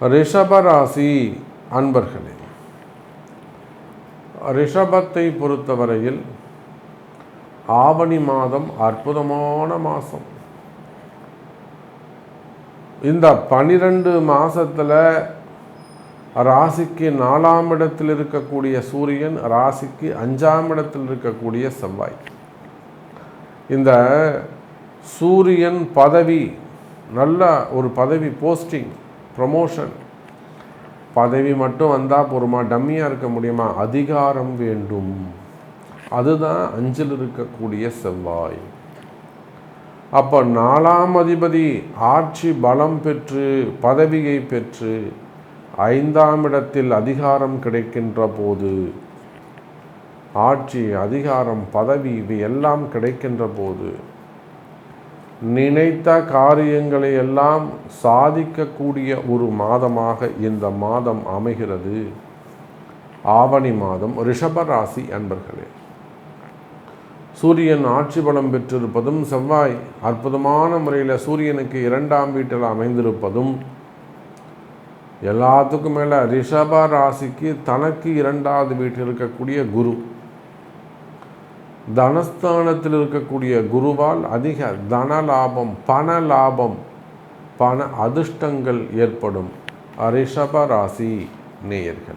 ரிஷபராசி அன்பர்களே ரிஷபத்தை பொறுத்தவரையில் ஆவணி மாதம் அற்புதமான மாதம் இந்த பனிரெண்டு மாதத்தில் ராசிக்கு நாலாம் இடத்தில் இருக்கக்கூடிய சூரியன் ராசிக்கு அஞ்சாம் இடத்தில் இருக்கக்கூடிய செவ்வாய். இந்த சூரியன் பதவி நல்ல ஒரு பதவி போஸ்டிங். ப்ரமோஷன் பதவி மட்டும் வந்தால் போருமா? டம்மியாக இருக்க முடியுமா? அதிகாரம் வேண்டும். அதுதான் அஞ்சில் இருக்கக்கூடிய செவ்வாய். அப்போ நாலாம் அதிபதி ஆட்சி பலம் பெற்று பதவியை பெற்று ஐந்தாம் இடத்தில் அதிகாரம் கிடைக்கின்ற போது ஆட்சி அதிகாரம் பதவி இவை எல்லாம் கிடைக்கின்ற போது நினைத்த காரியங்களை எல்லாம் சாதிக்கக்கூடிய ஒரு மாதமாக இந்த மாதம் அமைகிறது. ஆவணி மாதம் ரிஷபராசி அன்பர்களே. சூரியன் ஆட்சி பலம் பெற்றிருப்பதும் செவ்வாய் அற்புதமான முறையில் சூரியனுக்கு இரண்டாம் வீட்டில் அமைந்திருப்பதும் எல்லாத்துக்கும் மேலே ரிஷப ராசிக்கு தனக்கு இரண்டாவது வீட்டில் இருக்கக்கூடிய குரு. தனஸ்தானத்தில் இருக்கக்கூடிய குருவால் அதிக தன லாபம் பண லாபம் பண அதிர்ஷ்டங்கள் ஏற்படும். ரிஷப ராசி நேயர்கள்.